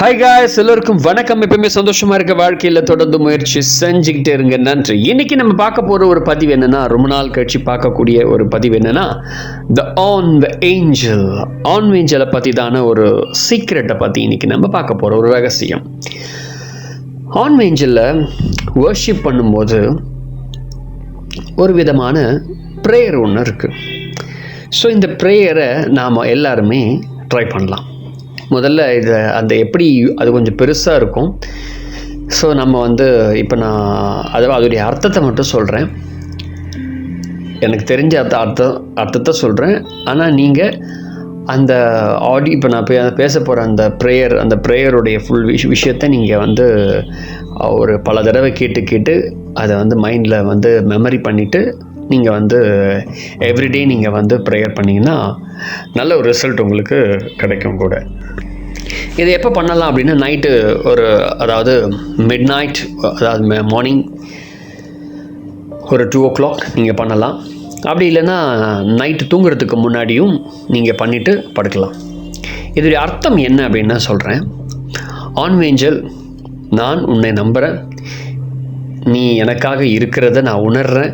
Hi guys எல்லோருக்கும் வணக்கம். எப்பவுமே சந்தோஷமா இருக்க வாழ்க்கையில் தொடர்ந்து முயற்சி செஞ்சுக்கிட்டே இருங்க. நன்றி. இன்னைக்கு நம்ம பார்க்க போற ஒரு பதிவு என்னன்னா ரொம்ப நாள் கழிச்சு பார்க்கக்கூடிய ஒரு பதிவு என்னன்னா the an the angel an ஏஞ்சலை பற்றி தான ஒரு சீக்ரெட்டை பற்றி இன்னைக்கு நம்ம பார்க்க போற ஒரு ரகசியம். ஆன் ஏஞ்சலில் வர்ஷிப் பண்ணும்போது ஒரு விதமான ப்ரேயர் ஒன்று இருக்குது ஸோ இந்த ப்ரேயரை நாம் எல்லாருமே ட்ரை பண்ணலாம். முதல்ல இதை அந்த எப்படி அது கொஞ்சம் பெருசாக இருக்கும். ஸோ நம்ம வந்து இப்போ நான் அதாவது அதோடைய அர்த்தத்தை மட்டும் சொல்கிறேன் எனக்கு தெரிஞ்ச அர்த்த அர்த்தம் அர்த்தத்தை சொல்கிறேன் ஆனால் நீங்கள் அந்த ஆடி இப்போ நான் பே பேச போகிற அந்த ப்ரேயர் அந்த ப்ரேயருடைய ஃபுல் விஷ் விஷயத்தை நீங்கள் வந்து ஒரு பல தடவை கேட்டு கேட்டு அதை வந்து மைண்டில் வந்து மெமரி பண்ணிவிட்டு நீங்கள் வந்து எவ்ரிடே நீங்கள் வந்து ப்ரேயர் பண்ணிங்கன்னா நல்ல ஒரு ரிசல்ட் உங்களுக்கு கிடைக்கும் கூட. இது எப்போ பண்ணலாம் அப்படின்னா நைட்டு ஒரு அதாவது மிட் நைட் அதாவது மார்னிங் ஒரு டூ ஓ கிளாக் நீங்கள் பண்ணலாம். அப்படி இல்லைன்னா நைட்டு தூங்குறதுக்கு முன்னாடியும் நீங்கள் பண்ணிவிட்டு படுக்கலாம். இதோடைய அர்த்தம் என்ன அப்படின்னு சொல்கிறேன் ஆன்வேஞ்சல் நான் உன்னை நம்புகிறேன் நீ எனக்காக இருக்கிறத நான் உணர்கிறேன்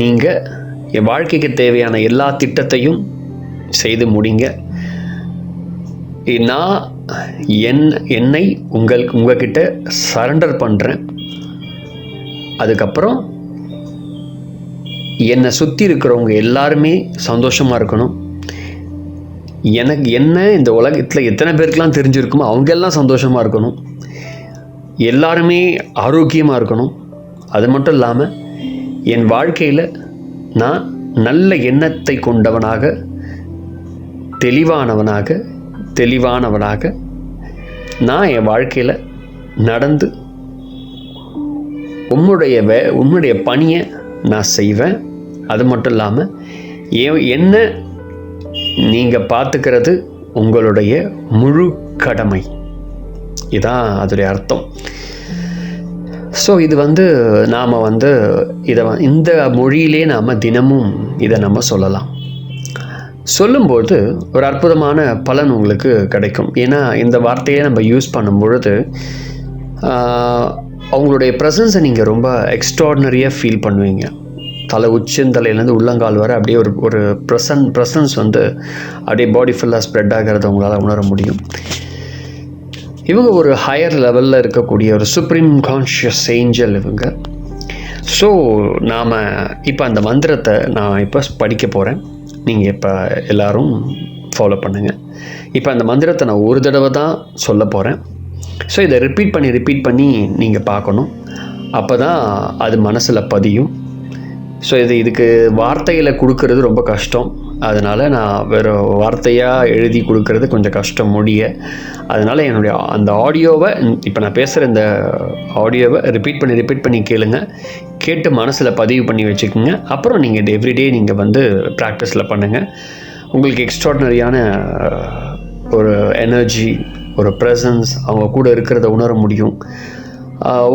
நீங்கள் என் வாழ்க்கைக்கு தேவையான எல்லா திட்டத்தையும் செய்து முடிங்க. நான் என் என்னை உங்கள் உங்ககிட்ட சரண்டர் பண்ணுறேன் அதுக்கப்புறம் என்னை சுற்றி இருக்கிறவங்க எல்லாருமே சந்தோஷமாக இருக்கணும். எனக்கு என்ன இந்த உலகத்தில் எத்தனை பேருக்கெலாம் தெரிஞ்சிருக்குமோ அவங்க எல்லாம் சந்தோஷமாக இருக்கணும். எல்லாருமே ஆரோக்கியமாக இருக்கணும். அது மட்டும் இல்லாமல் என் வாழ்க்கையில் நான் நல்ல எண்ணத்தை கொண்டவனாக தெளிவானவனாக தெளிவானவனாக நான் என் வாழ்க்கையில் நடந்து உம்முடைய வே உம்முடைய பணியை நான் செய்வேன். அது மட்டும் இல்லாமல் எ- என்ன நீங்கள் பார்த்துக்கிறது உங்களுடைய முழு கடமை. இதான் அதோடைய அர்த்தம். ஸோ இது வந்து நாம் வந்து இதை இந்த மொழியிலே நாம் தினமும் இதை நம்ம சொல்லலாம். சொல்லும்போது ஒரு அற்புதமான பலன் உங்களுக்கு கிடைக்கும். ஏன்னா இந்த வார்த்தையை நம்ம யூஸ் பண்ணும் பொழுது அவங்களுடைய ப்ரெசன்ஸை நீங்கள் ரொம்ப எக்ஸ்ட்ராடினரியாக ஃபீல் பண்ணுவீங்க. தலை உச்சந்தலையிலேருந்து உள்ளங்கால் வரை அப்படியே ஒரு ஒரு ப்ரெசன் ப்ரெசன்ஸ் வந்து அப்படியே பாடி ஃபுல்லாக ஸ்ப்ரெட் ஆகிறத உங்களால் உணர முடியும். இவங்க ஒரு ஹையர் லெவலில் இருக்கக்கூடிய ஒரு சுப்ரீம் கான்ஷியஸ் ஏஞ்சல் இவங்க. ஸோ நாம் இப்போ அந்த மந்திரத்தை நான் இப்போ படிக்க போகிறேன் நீங்கள் இப்போ எல்லோரும் ஃபாலோ பண்ணுங்கள் இப்போ அந்த மந்திரத்தை நான் ஒரு தடவை தான் சொல்ல போகிறேன் ஸோ இதை ரிப்பீட் பண்ணி ரிப்பீட் பண்ணி நீங்கள் பார்க்கணும். அப்போ தான் அது மனசில் பதியும். ஸோ இது இதுக்கு வார்த்தையில் கொடுக்கறது ரொம்ப கஷ்டம். அதனால் நான் வேறு வார்த்தையாக எழுதி கொடுக்கறது கொஞ்சம் கஷ்டம் முடிய. அதனால் என்னுடைய அந்த ஆடியோவை இப்போ நான் பேசுகிற இந்த ஆடியோவை ரிப்பீட் பண்ணி ரிப்பீட் பண்ணி கேளுங்க. கேட்டு மனசில் பதிவு பண்ணி வச்சுக்கோங்க. அப்புறம் நீங்கள் எவ்ரிடே நீங்கள் வந்து ப்ராக்டிஸில் பண்ணுங்கள் உங்களுக்கு எக்ஸ்ட்ராடினரியான ஒரு எனர்ஜி ஒரு ப்ரெசன்ஸ் அவங்க கூட இருக்கிறத உணர முடியும்.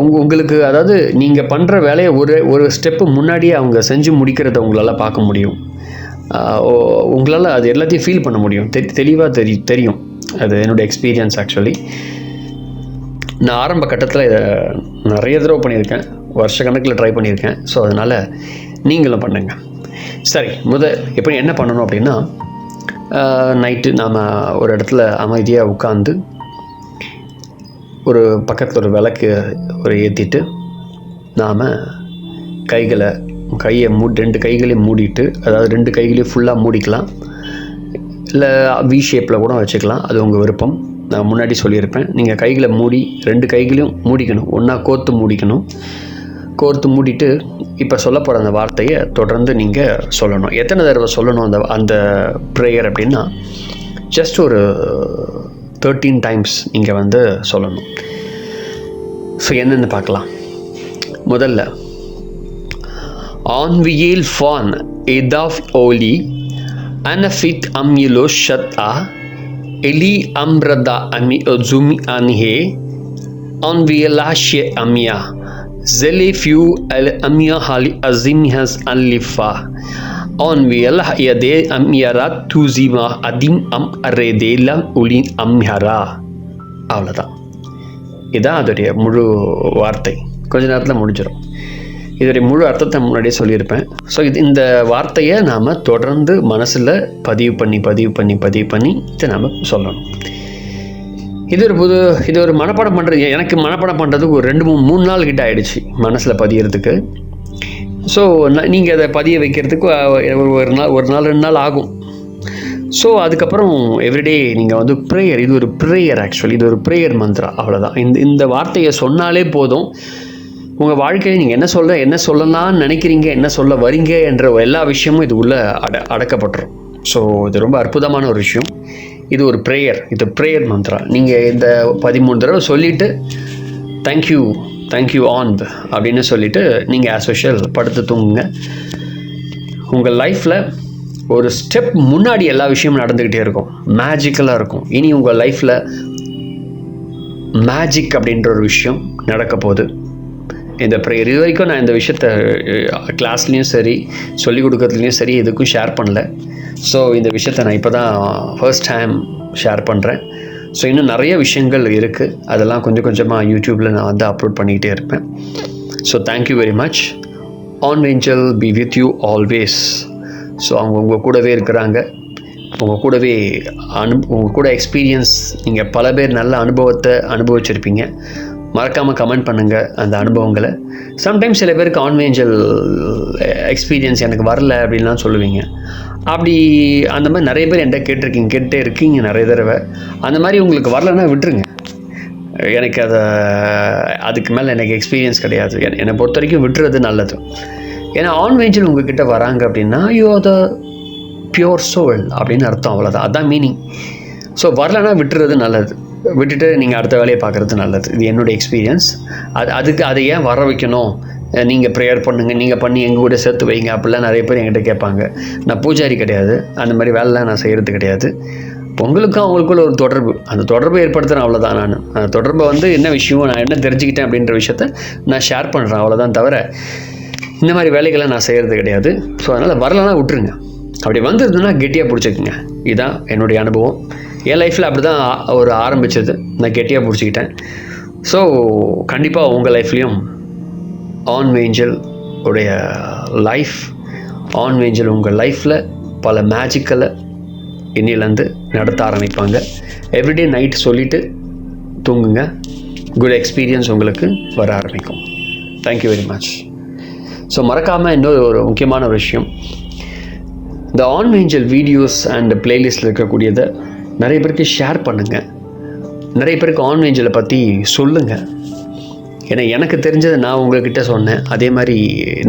உங்க உங்களுக்கு அதாவது நீங்கள் பண்ணுற வேலையை ஒரு ஒரு ஸ்டெப்பு முன்னாடியே அவங்க செஞ்சு முடிக்கிறத உங்களால் பார்க்க முடியும். உங்களால் அது எல்லாத்தையும் ஃபீல் பண்ண முடியும். தெ தெளிவாக தெரி தெரியும். அது என்னுடைய எக்ஸ்பீரியன்ஸ் ஆக்சுவலி நான் ஆரம்ப கட்டத்தில் இதை நிறைய தடவை பண்ணியிருக்கேன். வருஷ கணக்கில் ட்ரை பண்ணியிருக்கேன். ஸோ அதனால் நீங்களும் பண்ணுங்கள் சரி முத எப்படி என்ன பண்ணணும் அப்படின்னா நைட்டு நாம் ஒரு இடத்துல அமைதியாக உட்காந்து ஒரு பக்கத்தில் ஒரு விளக்கு ஒரு ஏற்றிட்டு நாம் கைகளை கையை மூ ரெண்டு கைகளையும் மூடிட்டு அதாவது ரெண்டு கைகளையும் ஃபுல்லாக மூடிக்கலாம். இல்லை வி ஷேப்பில் கூட வச்சுக்கலாம். அது உங்கள் விருப்பம். நான் முன்னாடி சொல்லியிருப்பேன். நீங்கள் கைகளை மூடி ரெண்டு கைகளையும் மூடிக்கணும். ஒன்றா கோர்த்து மூடிக்கணும். கோர்த்து மூடிட்டு இப்போ சொல்லப்போகிற அந்த வார்த்தையை தொடர்ந்து நீங்கள் சொல்லணும். எத்தனை தடவை சொல்லணும் அந்த அந்த ப்ரேயர் அப்படின்னா ஜஸ்ட் ஒரு தேர்ட்டீன் டைம்ஸ் நீங்கள் வந்து சொல்லணும். ஸோ என்னென்னு பார்க்கலாம். முதல்ல Anviel van Edaf Oli, Anafit Amilo Shata, Eli Amrada Ami Ozumi Anhe, Anvielashe Amia, Zelefiu El Amia Hali Azimihas Alifa, Anvielah Yade Amiara Tuzima Adim Am Aredela Ulin Amihara. அவ்வளோதான் இதான் அதோடைய முழு வார்த்தை கொஞ்ச நேரத்தில் முடிஞ்சிடும் இதோடைய முழு அர்த்தத்தை முன்னாடியே சொல்லியிருப்பேன். ஸோ இது இந்த வார்த்தையை நாம் தொடர்ந்து மனசில் பதிவு பண்ணி பதிவு பண்ணி பதிவு பண்ணி இதை நாம் சொல்லணும். இது ஒரு புது இது ஒரு மனப்பாடம் பண்ணுறது எனக்கு மனப்பாடம் பண்ணுறதுக்கு ஒரு ரெண்டு மூணு மூணு நாள் கிட்ட ஆகிடுச்சு மனசில் பதியறதுக்கு. ஸோ நீங்கள் அதை பதிய வைக்கிறதுக்கு ஒரு ஒரு நாள் ஒரு நாள் ரெண்டு நாள் ஆகும். ஸோ அதுக்கப்புறம் எவ்ரிடே நீங்கள் வந்து ப்ரேயர் இது ஒரு ப்ரேயர் ஆக்சுவலி இது ஒரு ப்ரேயர் மந்த்ரா அவ்வளோதான் இந்த இந்த வார்த்தையை சொன்னாலே போதும். உங்கள் வாழ்க்கையில் நீங்கள் என்ன சொல்ல என்ன சொல்லலாம்னு நினைக்கிறீங்க என்ன சொல்ல வரீங்க என்ற எல்லா விஷயமும் இது உள்ளே அட அடக்கப்பட்டுரும். ஸோ இது ரொம்ப அற்புதமான ஒரு விஷயம். இது ஒரு ப்ரேயர் இது ப்ரேயர் மந்த்ரா நீங்கள் இந்த பதிமூணு தடவை சொல்லிவிட்டு தேங்க்யூ தேங்க்யூ ஆன் அப்படின்னு சொல்லிவிட்டு நீங்கள் ஆஸ் யூஷுவல் படுத்து தூங்குங்க. உங்கள் லைஃப்பில் ஒரு ஸ்டெப் முன்னாடி எல்லா விஷயமும் நடந்துக்கிட்டே இருக்கும். மேஜிக்கலாக இருக்கும். இனி உங்கள் லைஃப்பில் மேஜிக் அப்படின்ற ஒரு விஷயம் நடக்க போகுது. இந்த ப்ரேயர் இது வரைக்கும் நான் இந்த விஷயத்த கிளாஸ்லேயும் சரி சொல்லிக் கொடுக்கறதுலேயும் சரி எதுக்கும் ஷேர் பண்ணல. ஸோ இந்த விஷயத்த நான் இப்போ தான் ஃபர்ஸ்ட் டைம் ஷேர் பண்ணுறேன் ஸோ இன்னும் நிறைய விஷயங்கள் இருக்குது அதெல்லாம் கொஞ்சம் கொஞ்சமாக யூடியூப்பில் நான் வந்து அப்லோட் பண்ணிக்கிட்டே இருப்பேன். So thank you very much an angel be with you always so அவங்க உங்கள் கூடவே இருக்கிறாங்க. உங்கள் கூடவே அனு உங்கள் கூட எக்ஸ்பீரியன்ஸ் நீங்கள் பல பேர் நல்ல அனுபவத்தை அனுபவிச்சிருப்பீங்க. மறக்காமல் கமெண்ட் பண்ணுங்கள் அந்த அனுபவங்களை. சம்டைம்ஸ் சில பேருக்கு ஆன்வேஞ்சல் எக்ஸ்பீரியன்ஸ் எனக்கு வரல அப்படின்லாம் சொல்லுவீங்க. அப்படி அந்த மாதிரி நிறைய பேர் என்கிட்ட கேட்டிருக்கீங்க கேட்டே இருக்கீங்க நிறைய தடவை. அந்த மாதிரி உங்களுக்கு வரலன்னா விட்டுருங்க. எனக்கு அதை அதுக்கு மேலே எனக்கு எக்ஸ்பீரியன்ஸ் கிடையாது. என்னை- என்னை பொறுத்த வரைக்கும் விட்டுறது நல்லது. ஏன்னா ஆன்வேஞ்சல் உங்ககிட்ட வராங்க அப்படின்னா you are the pure soul அப்படின்னு அர்த்தம் அவ்வளோதான் அதான் மீனிங் ஸோ வரலன்னா விட்டுறது நல்லது. விட்டுட்டு நீங்கள் அடுத்த வேலையை பார்க்குறது நல்லது. இது என்னுடைய எக்ஸ்பீரியன்ஸ் அது அதுக்கு அதை ஏன் வர வைக்கணும்? நீங்கள் ப்ரேயர் பண்ணுங்கள் நீங்கள் பண்ணி எங்கள் கூட சேர்த்து வைங்க அப்படிலாம் நிறைய பேர் என்கிட்ட கேட்பாங்க. நான் பூஜாரி கிடையாது. அந்த மாதிரி வேலைலாம் நான் செய்கிறது கிடையாது. பொங்கலுக்கும் அவங்களுக்குள்ள ஒரு தொடர்பு. அந்த தொடர்பை ஏற்படுத்துகிறேன் அவ்வளோதான் நான். அந்த தொடர்பை வந்து என்ன விஷயம் நான் என்ன தெரிஞ்சுக்கிட்டேன் அப்படின்ற விஷயத்த நான் ஷேர் பண்ணுறேன் அவ்வளோதான் தவிர இந்த மாதிரி வேலைகளை நான் செய்கிறது கிடையாது. ஸோ அதனால் வரலன்னா விட்டுருங்க. அப்படி வந்திருந்ததுன்னா கெட்டியாக பிடிச்சிக்குங்க. இதுதான் என்னுடைய அனுபவம். என் லைஃப்பில் அப்படி தான் ஒரு ஆரம்பித்தது நான் கெட்டியாக பிடிச்சிக்கிட்டேன். ஸோ கண்டிப்பாக உங்கள் லைஃப்லேயும் ஆன் வேஞ்சல் உடைய லைஃப் ஆன் வேஞ்சல் உங்கள் லைஃப்பில் பல மேஜிக்கலை இன்னிலேருந்து நடத்த ஆரம்பிப்பாங்க. எவ்ரிடே நைட் சொல்லிவிட்டு தூங்குங்க. குட் எக்ஸ்பீரியன்ஸ் உங்களுக்கு வர ஆரம்பிக்கும். தேங்க்யூ வெரி மச் ஸோ மறக்காமல் இன்னொரு ஒரு முக்கியமான ஒரு விஷயம். இந்த ஆன்வேஞ்சல் வீடியோஸ் அண்ட் பிளேலிஸ்ட்டில் இருக்கக்கூடியதை நிறைய பேருக்கு ஷேர் பண்ணுங்கள் நிறைய பேருக்கு ஆன்வேஞ்சலை பற்றி சொல்லுங்கள் ஏன்னா எனக்கு தெரிஞ்சதை நான் உங்ககிட்ட சொன்னேன். அதே மாதிரி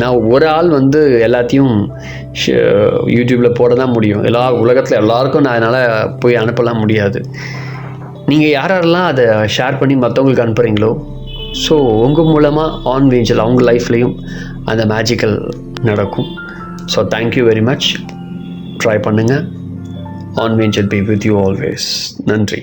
நான் ஒரு ஆள் வந்து எல்லாத்தையும் யூடியூப்பில் போட தான் முடியும். எல்லா உலகத்தில் எல்லாருக்கும் நான் அதனால் போய் அனுப்பலாம் முடியாது. நீங்கள் யார் யாரெல்லாம் அதை ஷேர் பண்ணி மற்றவங்களுக்கு அனுப்புகிறீங்களோ ஸோ உங்கள் மூலமாக ஆன் வேஞ்சல் அவங்க லைஃப்லேயும் அந்த மேஜிக்கல் நடக்கும். So thank you very much try பண்ணுங்கள் an angel be with you always நன்றி